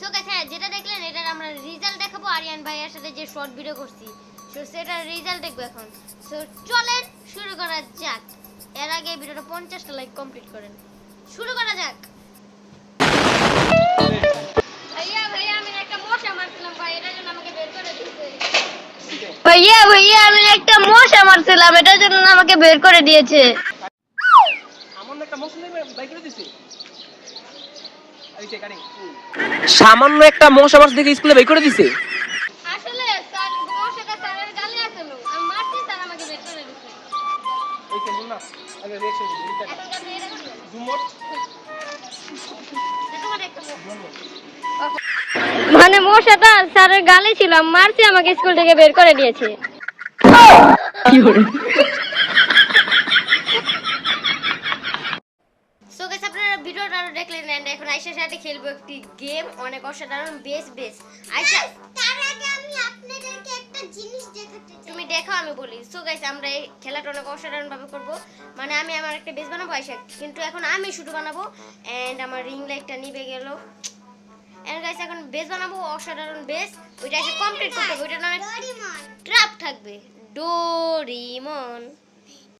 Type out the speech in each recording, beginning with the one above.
So guys হ্যাঁ যেটা দেখলেন আমরা রেজাল্ট দেখাবো আরিয়ান ভাইয়ের সাথে যে শর্ট ভিডিও করছি। সো রেজাল্ট দেখব এখন। সো চলেন, শুরু করা যাক। এর আগে ভিডিওটা পঞ্চাশটা লাইক কমপ্লিট করেন। শুরু করা যাক। ভাইয়া ভাইয়া, আমি একটা মশা মারছিলাম, ভাই, এটার জন্য আমাকে বের করে দিয়েছে। ভাইয়া ভাইয়া, আমি একটা মশা মারছিলাম, এটার জন্য আমাকে বের করে দিয়েছে। সামান্য একটা মশা বাস দেখে স্কুলে বের করে দিছে। মানে মশাটা স্যারের গালে ছিল মারছি আমাকে স্কুল থেকে বের করে দিয়েছে। কি আরও দেখলেন এন্ড এখন আয়শার সাথে খেলব একটি গেম অনেক অসাধারণ বেস বেস আয়শা তার আগে আমি আপনাদেরকে একটা জিনিস দেখাতে চাই। তুমি দেখো আমি বলি। সো গাইস আমরা এই খেলাটা অনেক অসাধারণ ভাবে করব। মানে আমি আমার একটা বেস বানাবো আয়শা। কিন্তু এখন আমি শুধু বানাবো এন্ড আমার রিং লাইটটা নিভে গেল। এন্ড গাইস এখন বেস বানাবো অসাধারণ বেস ওইটা এসে কমপ্লিট করতে হবে ওইটা নামে ট্র্যাপ থাকবে। ডোরিমন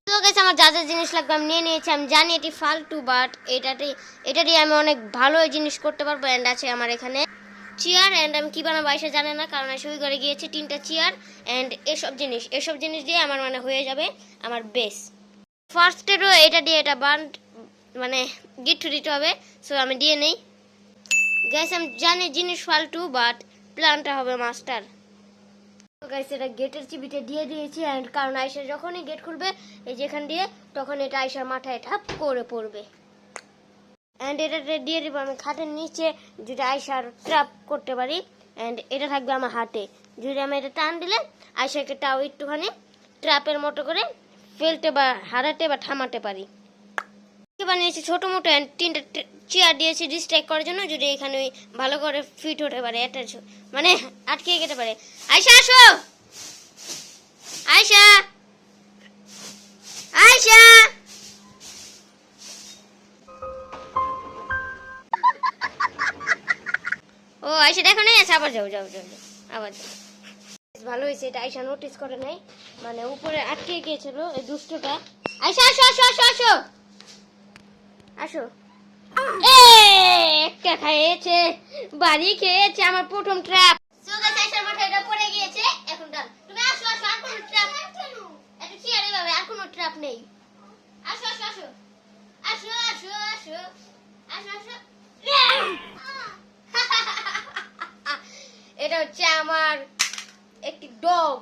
তো গেছে আমার যা যা জিনিস লাগবে আমি নিয়ে নিয়েছি, আমি জানি এটি ফালতু বাট এটাতে এটা দিয়ে আমি অনেক ভালো জিনিস করতে পারব অ্যান্ড আছে আমার এখানে চেয়ার অ্যান্ড আমি কী বানাবো এসে জানে না, কারণ এসে ওই ঘরে গিয়েছে তিনটা চেয়ার অ্যান্ড এসব জিনিস এসব জিনিস দিয়ে আমার মানে হয়ে যাবে আমার বেস ফার্স্টেরও এটা দিয়ে এটা বান্ড মানে গিট্টু দিতে হবে সো আমি দিয়ে নেই। গ্যাস আমি জানি জিনিস ফালতু বাট প্ল্যানটা হবে মাস্টার গাইস এটা গেটের চিবিতে দিয়ে দিয়েছি এন্ড কারণ আয়সা যখনই গেট খুলবে, এই যেখান দিয়ে তখন এটা আয়সার মাথায় ঠাপ করে পড়বে। এন্ড এটা দিয়ে দিব আমি খাটের নিচে, যদি আয়সার ট্র্যাপ করতে পারি এন্ড এটা থাকবে আমার হাতে। যদি আমি এটা টান দিলে আয়সাকে তাও একটুখানি ট্র্যাপের মতো করে ফেলতে বা হারাতে বা থামাতে পারি। বানিয়েছি, ছোট মোটো তিনটা চেয়ার দিয়েছি ডিস্ট্রাক্ট করার জন্য, যদি এখানে ওই ভালো করে ফিট হতে পারে অ্যাটাচ মানে আটকে যেতে পারে। আয়শা, আসো! আয়শা! আয়শা! ও আয়সা দেখো নেই আচ্ছা আবার যাও যাও যাও। আবার যাও। ভালো হয়েছে, এটা আয়শা নোটিস করে নাই। মানে উপরে আটকে গিয়েছিল, এই দুষ্টটা। আয়শা, আসো আসো আসো আসো! আসো। এ একটা খেয়েছে বাড়ি খেয়েছে আমার প্রথম ট্র্যাপ এটা পড়ে গিয়েছে। এখন তুমি আসো আসো আর কোনো ট্র্যাপ একটু চেয়ারে ভাবে আর কোনো ট্র্যাপ নেই। আসো আসো আসো। আসো আসো আসো। আসো আসো। এটা হচ্ছে আমার একটি ডগ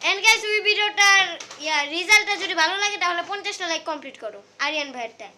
এন্ড গাইস ওই ভিডিওটার ইয়া রেজাল্টটা যদি ভালো লাগে, তাহলে পঞ্চাশটা লাইক কমপ্লিট করো। আরিয়ান ভাইয়েরটা